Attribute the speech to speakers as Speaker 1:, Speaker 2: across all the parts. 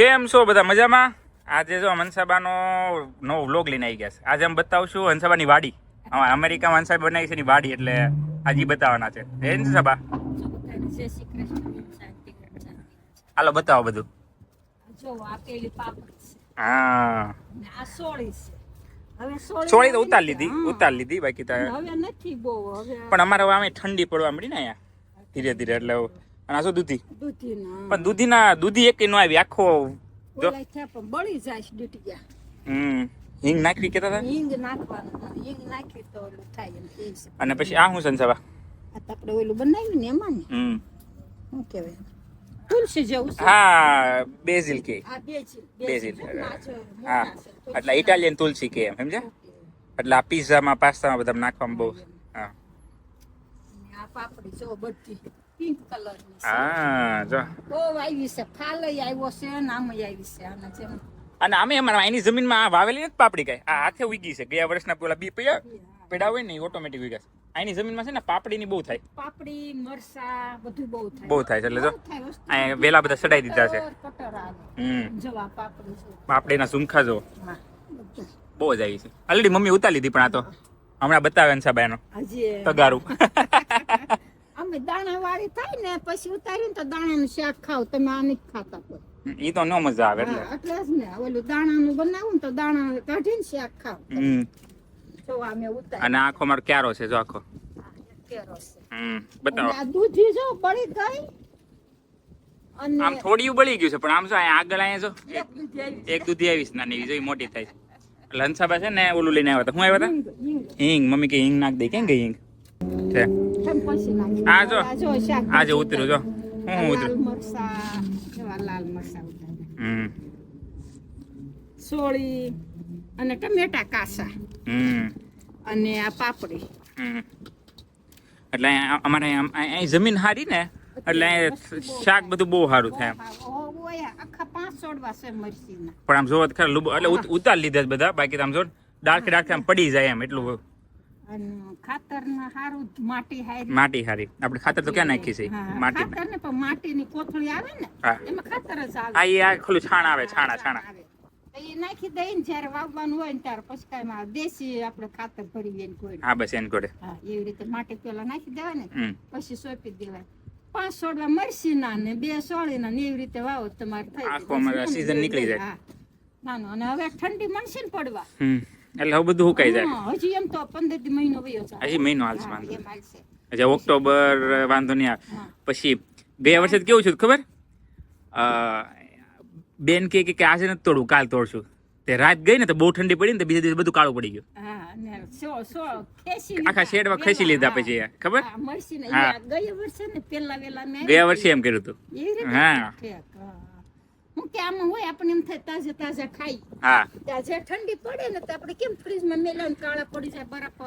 Speaker 1: કેમ છો બધા મજામાં? આજે જો હંસાબાનો નવો વ્લોગ લઈને આવી ગયા છે. આજે અમે બતાવશું હંસાબાની વાડી. હા અમેરિકામાં હંસાબા બનાવી છે એની વાડી એટલે આજે બતાવવાના છે. હે હંસાબા. હાલો બતાવો બધું. હા.
Speaker 2: સોળી
Speaker 1: તો ઉતાર લીધી ઉતાર લીધી. બાકી તો પણ અમારે હવે આમે ઠંડી પડવા મળી ને અહીંયા. ધીરે ધીરે એટલે અને આ શું દૂધી? પણ દૂધીના દૂધી એક નો આવી આખો જો.
Speaker 2: ઓલા પણ બળી જાય છે ડૂટિયા
Speaker 1: હમ. હિંગ નાખવી કેતા હતા?
Speaker 2: હિંગ નાખવાનું. હિંગ નાખી તો ઓલું થાય એમ
Speaker 1: અને પછી આ શું સંસાવા
Speaker 2: આ આપણે ઓલું બનાવ્યું ને એમાં ને?
Speaker 1: હમ.
Speaker 2: શું કહેવાય તુલસી જેવું
Speaker 1: હા બેઝિલ કે.
Speaker 2: બેજી
Speaker 1: બેઝિલ હા. એટલે ઇટાલિયન તુલસી કે એમ સમજ્યા? એટલે આ પીઝામાં પાસ્તામાં બધા નાખવામાં બહુ હા.
Speaker 2: આ પાપડી જો બધી. પિંક કલરની છે
Speaker 1: હા જો
Speaker 2: બહુ આવી છે ફાલય આવ્યો છે નામ આવી છે આના જેમ
Speaker 1: અને અમે અમારા એની જમીનમાં આ વાવેલી નથી પાપડી કઈ. આ હાથે ઉગી છે. ગયા વર્ષના પેલા બી પડ્યા પેડા હોય ને ઓટોમેટિક ઉગ્યા છે. આની જમીનમાં છે ને પાપડીની બહુ થાય.
Speaker 2: પાપડી મરસા બધું બહુ થાય.
Speaker 1: બહુ થાય છે એટલે જો. અહીંયા વેલા બધા સડાઈ દીધા છે.
Speaker 2: જવા પાપડી
Speaker 1: પાપડીના ઝુમખા જો. બહુ જ આવી છે. ઓલરેડી મમ્મી ઉતારી લીધી પણ આ તો. હમણાં બતાવે ને
Speaker 2: હજી
Speaker 1: તગારું.
Speaker 2: અમે દાણા વાળી થાય ને પછી ઉતારીને તો દાણાનું શાક ખાવ તમે આને ખાતા કોઈ.
Speaker 1: ઈ તો ન મજા આવે એટલે.
Speaker 2: એટલે જ ને ઓલું દાણાનું બનાવું ને તો દાણા કાઢીને શાક ખાવ જો આ મેં ઉતારી.
Speaker 1: અને આખો મારો ક્યારો છે જો આખો.
Speaker 2: ક્યારો છે.
Speaker 1: હમ બતાવો.
Speaker 2: આ દૂધી જો બળી ગઈ અને
Speaker 1: આમ થોડી બળી ગયું છે પણ આમ જો આગળ અહીંયા જો
Speaker 2: એક દૂધી
Speaker 1: આવીશ. નાની જોઈ મોટી થાય. છે એટલે છે ને ઓલું લઈને આવ્યા હતા. હું આવ્યા. હતા? હિંગ મમ્મી કે હિંગ નાખ દે કેમ ગઈ હિંગ? છે? આ જો.
Speaker 2: આ જો
Speaker 1: જે ઉતર્યું જો. હું
Speaker 2: ઉતરું
Speaker 1: ઉતર્યું?
Speaker 2: લાલ
Speaker 1: હમ.
Speaker 2: સોળી અને ટમેટા કાસા.
Speaker 1: હમ.
Speaker 2: અને આ પાપડી.
Speaker 1: હમ. એટલે અમારે અહીં જમીન સારી ને એટલે શાક બધું બહુ સારું થાય પણ આમ જોવો તો ખરા એટલે ઉત- ઉતાર લીધા બધા બાકી આમ જો ડાળખે ડાળખે આમ પડી જાય એમ એટલું
Speaker 2: માટી હારી.
Speaker 1: આપણે ખાતર તો ક્યાં નાખી છે? માટી
Speaker 2: ને પણ માટીની કોથળી આવે ને એમાં ખાતર જ આવે.
Speaker 1: આ ખુલ્લું છાણ આવે છાણા છાણા
Speaker 2: એ નાખી દઈને જ્યારે વાવવાનું હોય ને ત્યારે પછી કાંઈ માં દેશી આપણે ખાતર ભરી દઈએ કોઈ
Speaker 1: હા બસ એને કોડે
Speaker 2: હા એવી રીતે માટી પેલા નાખી દેવાય ને પછી સોંપી દેવાય પાંચ છોડવા મરસી ના ને બે સોળીના ને એવી રીતે વાવો તમારે થઈ જાય.
Speaker 1: આખો અમારે
Speaker 2: બસ
Speaker 1: નીકળી જાય.
Speaker 2: હા. નાનો અને હવે ઠંડી મળશે ને પડવા
Speaker 1: એટલે હવે બધું સુકાઈ જાય.
Speaker 2: હજી એમ તો પંદર મહિનો વયો જાય.
Speaker 1: હજી મહિનો હાલશે વાંધો અચ્છા ઓક્ટોબર વાંધો નહીં આવે. પછી ગયા વર્ષે કેવું છું ખબર? બેન કે કે આજે નથી તોડવું કાલ તોડશું. તે રાત ગઈ ને તો બહુ ઠંડી પડી ને બીજા દિવસે બધું કાળું પડી ગયું. આખા શેડમાં ખેંચી લીધા પછી ખબર?
Speaker 2: ગયા વર્ષે
Speaker 1: એમ કર્યું હતું. હા.
Speaker 2: હું કે આમાં હોય આપણે એમ થાય તાજા તાજા ખાઈ.
Speaker 1: હા.
Speaker 2: ત્યાં જે ઠંડી પડે ને તો આપણે કેમ ફ્રીજમાં મેલાને કાળા પડી જાય બરફ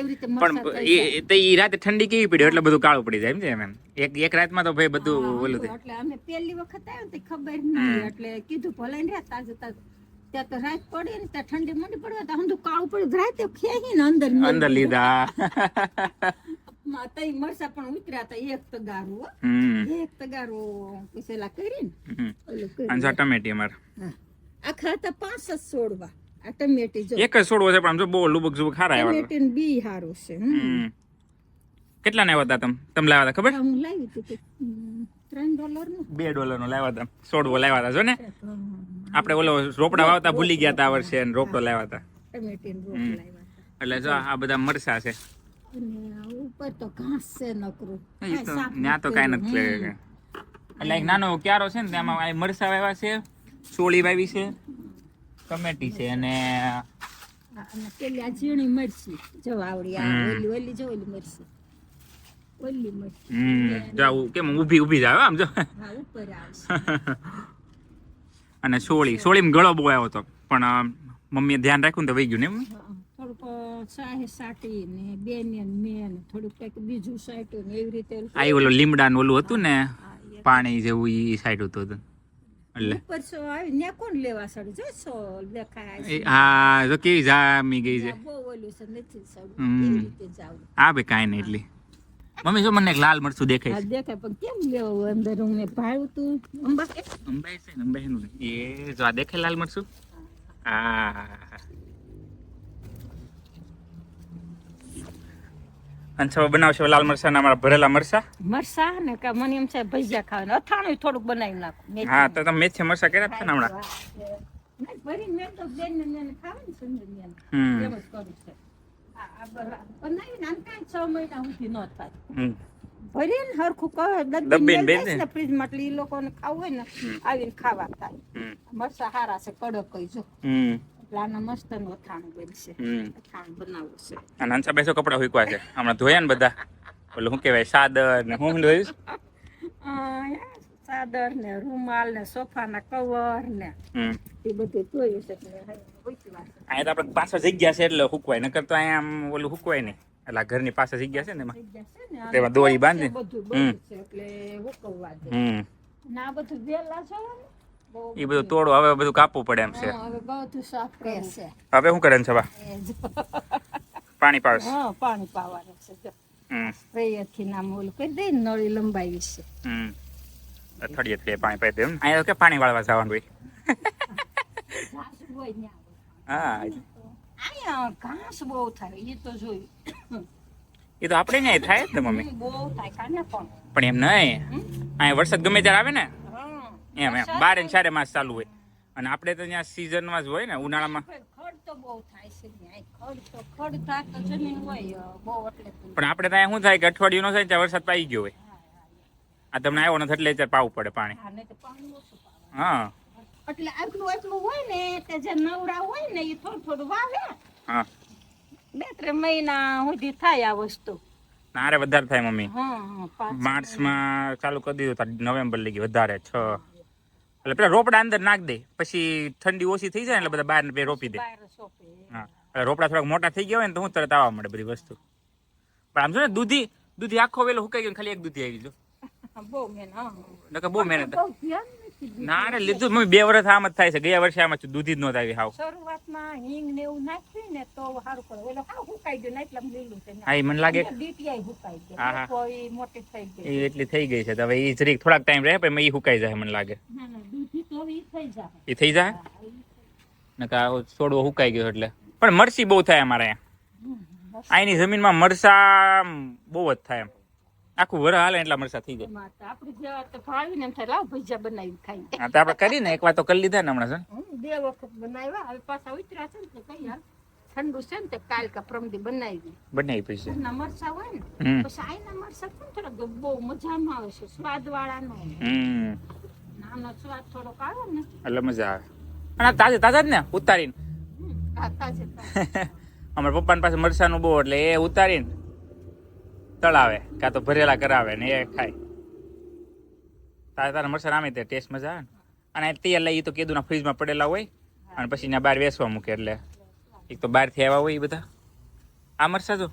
Speaker 2: એવી રીતે
Speaker 1: પણ ઈ રાતે ઠંડી કેવી પડી એટલે બધું કાળું પડી જાય એમ છે એમ. એક એક રાતમાં તો ભાઈ બધું ઓલું થાય.
Speaker 2: એટલે અમે પહેલી વખત આવ્યો ને ખબર નહીં એટલે કીધું ભલે ને રહ્યા તાજે તાજ. ત્યાં તો રાત પડે ને ત્યાં ઠંડી મંડી પડવા તો હંધું કાળું પડ્યું. રાતે ખેહી ને અંદર
Speaker 1: અંદર લીધા.
Speaker 2: માં તઈ મરસા પણ ઉતર્યા હતા એક તગારો એક તગારો પછી કરીને
Speaker 1: હમ.
Speaker 2: કરી.
Speaker 1: અને જો ટમેટી અમાર.
Speaker 2: આખા હતા પાંચ જ છોડવા. આ ટમેટી જો.
Speaker 1: એક જ છોડવો છે પણ આમ જો બહુ લુબક ઝુબક હારા આવ્યા
Speaker 2: ટમેટી બી હારો છે
Speaker 1: કેટલા ને આવ્યા તમ? તમે લાવ્યા હતા ખબર?
Speaker 2: હું લાવી હતી તે, ત્રણ ડોલરનું.
Speaker 1: બે ડોલર નો લાવ્યા હતા છોડવો લાવ્યા હતા જો ને. આપણે ઓલો રોપડા વાવતા ભૂલી ગયા હતા આ વર્ષે રોપડો લાવ્યા હતા
Speaker 2: ટમેટી
Speaker 1: રોપડો
Speaker 2: લાવ્યા
Speaker 1: એટલે જો આ બધા મરસા છે.
Speaker 2: ઉપર તો ઘાસ છે નકરું
Speaker 1: ત્યાં તો કાંઈ નથી. એટલે એક નાનો ક્યારો છે ને તેમાં મરસા વાવ્યા છે સોળી વાવી છે ટમેટી છે અને
Speaker 2: પેલી આ ઝીણી મરસી જો આવડી આ. ઓલી ઓલી જો ઓલી મરસી ઓલી મરસી
Speaker 1: હમ જો કેમ ઊભી ઊભી જ આવે આમ જો.
Speaker 2: હા ઉપર આવશે
Speaker 1: અને સોળી સોળીમાં ગળો બહુ આવ્યો હતો. પણ મમ્મીએ ધ્યાન રાખ્યું તો વહી ગયું ને એમ?
Speaker 2: હા, સાટી ને બે ને મેં થોડુંક કંઈક બીજું સાટ્યું ને એવી રીતે
Speaker 1: આ ઈ ઓલું ને ઓલું હતું ને પાણી જેવું ઈ સાઈડ હતું. એટલે.
Speaker 2: ઉપર સો આવી ને કોણ લેવા સડે? જો સો દેખાય
Speaker 1: હા કેવી જામી ગઈ છે.
Speaker 2: બહુ ઓલું છે નથી સડું.
Speaker 1: હમ.
Speaker 2: રીતે જાવું?
Speaker 1: આ ભાઈ કાઈ નહીં એટલી. મમ્મી જો મને એક લાલ મરચું દેખાય છે.
Speaker 2: દેખાય પણ કેમ લેવું અંદર? હું ભાડું તું. અંબા
Speaker 1: અંબાઈ છે અંબાઈ નું એ જો આ દેખાય લાલ મરચું? આ અંછા બનાવશો લાલ મરચા અમારા ભરેલા મરચા?
Speaker 2: મરસા ને કે મને એમ છે ભજીયા ખાવાના. અથાણું થોડુંક બનાવી નાખું.
Speaker 1: હા તો તમે મેથી મરચા કર્યા છે ને હમણાં?
Speaker 2: ભરીને. હરખું કહે
Speaker 1: ડબ્બીને
Speaker 2: ડબ્બીને ને ફ્રીજમાં એટલે ઈ લોકોને ખાવું હોય ને આવીને ખાવા થાય. મરસા હારા છે કડક કઈ જો.
Speaker 1: હમ.
Speaker 2: આના મસ્ત અથાણું બનશે અથાણું બનાવવું છે.
Speaker 1: અને હંસા બેસો કપડા હુકવા છે. હમણાં ધોયા ને બધા. ઓલું શું કહેવાય સાદર ને હું ધોઈશ
Speaker 2: આ ને રૂમાલ ને સોફાના કવર ને એ બધું જોયું છે એટલે હવે ઓછી વાત છે.
Speaker 1: અહીંયા તો આપણે પાછળ જગ્યા છે એટલે હુકવાય. નકર તો અહીંયા આમ ઓલું હુકવાય નહીં. એટલે ઘરની પાસે જગ્યા છે ને એમાં. તેમાં દોરી બાંધી.
Speaker 2: બધું
Speaker 1: હમ.
Speaker 2: એટલે હુકવવા દે.
Speaker 1: હમ.
Speaker 2: બધું વેલા છે ને બહુ
Speaker 1: એ બધું તોડો હવે બધું કાપવું પડે એમ છે.
Speaker 2: હવે બધું સાફ રહેશે
Speaker 1: હવે શું કરે છે બા પાણી પાવે
Speaker 2: હા પાણી પાવાનું છે સ્પ્રેયરથી નામ ઓલું કરી દે નળી લંબાવી છે
Speaker 1: હમ. પાણી પાઈ દે એમ. અહીંયા કે પાણી વાળવા જવાનું હોય. હા
Speaker 2: અહીંયા ઘાસ બહુ થાય એ તો જોયું.
Speaker 1: એ તો આપણે ત્યાં થાય જ ને મમ્મી.
Speaker 2: બહુ થાય કાને પણ.
Speaker 1: પણ એમ નહીં. અહીંયા વરસાદ ગમે ત્યારે આવે ને. એમ એમ. બારે ને ચારે માસ ચાલુ હોય. અને આપણે તો ત્યાં સિઝનમાં જ હોય ને ઉનાળામાં.
Speaker 2: એટલે.
Speaker 1: પણ આપણે ત્યાં શું થાય કે અઠવાડિયું નો થાય ત્યાં વરસાદ પાઈ ગયો હોય. આ તમને આવ્યો નથી એટલે પાવું પડે પાણી.
Speaker 2: હા, એટલે આટલું આટલું હોય ને તે જે નવરા હોય ને એ થોડું થોડું વાવે.
Speaker 1: હા.
Speaker 2: બે ત્રણ મહિના સુધી થાય આ વસ્તુ.
Speaker 1: નારે વધારે થાય મમ્મી. માર્ચમાં ચાલુ કરી દીધું નવેમ્બર નવેમ્બર લગી વધારે છ. એટલે પેલા રોપડા અંદર નાખ દે પછી ઠંડી ઓછી થઈ જાય એટલે બધા બહાર બે રોપી દે. હા એટલે રોપડા થોડાક મોટા થઈ ગયા હોય ને તો હું તરત આવવા મળે બધી વસ્તુ. પણ આમ જો ને દૂધી દૂધી આખો વેલો હુકાઈ ગયો ખાલી એક દૂધી આવી જો.
Speaker 2: બહુ
Speaker 1: નકર બહુ મહેનત. ના રે લીધું મમ્મી બે વર્ષ આમ જ થાય છે. ગયા વર્ષે આમ જ દૂધી જ નહોતી આવી હાવ.
Speaker 2: શરૂઆતમાં હિંગ ને એવું નાખ્યું ને તો સારું પડે. ઓલો હાવ હુકાઈ ગયો ને એટલે લીલું છે.
Speaker 1: હા એ મને લાગે
Speaker 2: ડીટીઆઈ હુકાઈ
Speaker 1: હા,
Speaker 2: ગઈ.
Speaker 1: હા.
Speaker 2: કોઈ મોટી થઈ ગઈ.
Speaker 1: એ એટલી થઈ ગઈ છે. તો હવે એ જરીક થોડાક ટાઈમ રહે પછી એ હુકાઈ જાય મને લાગે.
Speaker 2: ના ના
Speaker 1: એ થઈ જાય
Speaker 2: ઈ
Speaker 1: છોડવો હુકાઈ ગયો એટલે. પણ મરસી બહુ થાય અમારે અહીંની જમીનમાં મરસા બહુ જ થાય એમ. આખું વર હાલે એટલા મરસા થઈ જાય.
Speaker 2: આપણે જેવા તો ભાવીને એમ થાય લાવ ભજીયા બનાવી ખાઈ.
Speaker 1: હા તો આપણે કરીને એક વાર તો કરી લીધા ને હમણાં છે
Speaker 2: બે વખત બનાવ્યા હવે પાછા ઉતર્યા છે ને તો કઈ હાલ. ઠંડુ છે ને તે કાલ કા પ્રમદી બનાવી
Speaker 1: બનાવી પછી.
Speaker 2: ના મરસા હોય ને પછી આઈના મરસા પણ થોડા બહુ મજામાં આવે છે સ્વાદ વાળા નો
Speaker 1: એટલે મજા આવે. અને તાજે તાજા જ ને ઉતારીને. અમારા પપ્પાની પાસે મરસાનું બહુ એટલે એ ઉતારીને તળાવે કાં તો ભરેલા કરાવે ને એ ખાય. તારા તારા મરસા આમે તે ટેસ્ટ મજા આવે ને. અને તેલ લઈ તો કીધું ના ફ્રીજમાં પડેલા હોય અને પછી ત્યાં બહાર વેસવા મૂકે એટલે. એક તો બહારથી આવ્યા હોય એ બધા. આ મરસા જો.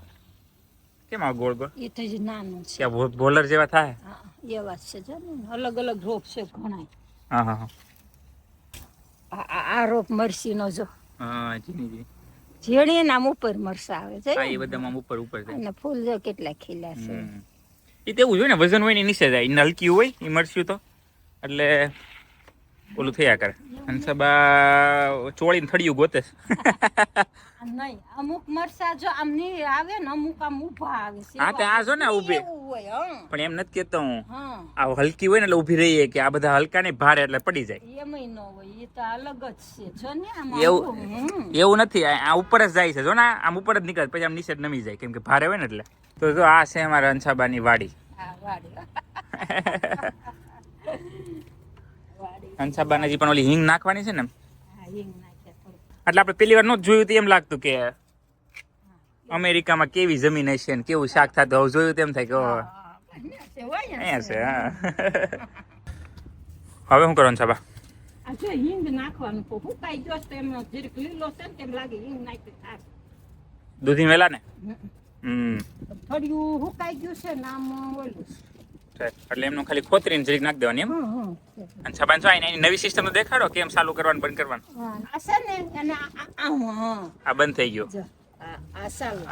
Speaker 1: કેમ આ ગોળ ગોળ?
Speaker 2: એ તો જ નાનું છે.
Speaker 1: ભો- જેવા થાય?
Speaker 2: હા, એવા છે જો અલગ અલગ રોપ છે ઘણા
Speaker 1: હા હા
Speaker 2: આ- રોપ મરસી નો જો.
Speaker 1: હા જીની જી
Speaker 2: ઝીણી નામ ઉપર મરસા આવે છે.
Speaker 1: હા એ બધામાં ઉપર ઉપર છે.
Speaker 2: અને ફૂલ જો કેટલા ખીલા છે.
Speaker 1: એ તેવું જોઈએ ને વજન હોય ને નીચે જાય. નલકી હોય એ મરસ્યું તો. એટલે ઓલું થયા કરે. અને સબા ચોળીને થડિયું ગોતે.
Speaker 2: નહીં અમુક મરસા જો આમ આવે ને અમુક આમ ઊભા આવે છે.
Speaker 1: હા, તે આ જો ને ઊભી.
Speaker 2: હોય
Speaker 1: પણ એમ નથી કેતો હું. આ હલકી હોય ને એટલે ઊભી રહીએ કે આ બધા હલકા ને ભારે એટલે પડી જાય.
Speaker 2: એમય ન હોય એ તો અલગ જ છે જો ને આમ
Speaker 1: એવું- એવું નથી આ ઉપર જ જાય છે. જો ને આમ ઉપર જ નીકળે પછી આમ નીચે જ નમી જાય કેમ કે ભારે હોય ને એટલે. તો જો આ છે અમારા અંછાબાની વાડી.
Speaker 2: હા વાડી.
Speaker 1: અંછાબાને હજી પણ ઓલી હિંગ નાખવાની છે ને એટલે આપણે પેલી વાર નહોતું જોયું તો એમ લાગતું કે અમેરિકામાં કેવી જમીન હશે ને કેવું શાક થતું હવે જોયું તેમ થાય કે
Speaker 2: અહીંયા છે,
Speaker 1: હવે શું કરવાનું છે
Speaker 2: જો હિંગ નાખવાનું તો ગયો તો એમ જરીક લીલો છે ને તેમ લાગે હિંગ નાખી થાય.
Speaker 1: દૂધી વેલા ને?
Speaker 2: હમ.
Speaker 1: હમ.
Speaker 2: થોડું હુકાઈ ગયું છે નામ ઓલું.
Speaker 1: એટલે એમનું ખાલી ખોતરીને જરીક નાખી દેવાની એમ. અને છબાન જો એની નવી સિસ્ટમ તો દેખાડો કેમ ચાલુ કરવાનું બંધ કરવાનું?
Speaker 2: આ ને અને
Speaker 1: બંધ થઈ ગયો.
Speaker 2: આ
Speaker 1: સારું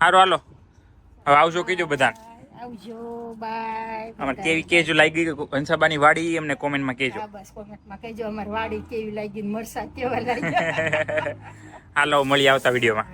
Speaker 1: હાલો. હવે આવજો કીજો બધા
Speaker 2: આવજો બાય
Speaker 1: અમારે કેવી કેજો લાગી હંસાબાની વાડી એમને કોમેન્ટમાં કેજો
Speaker 2: બસ કોમેન્ટમાં કહેજો અમારી વાડી કેવી લાગી મરસા કેવા લાગ્યા.
Speaker 1: હાલો મળી આવતા વિડીયોમાં.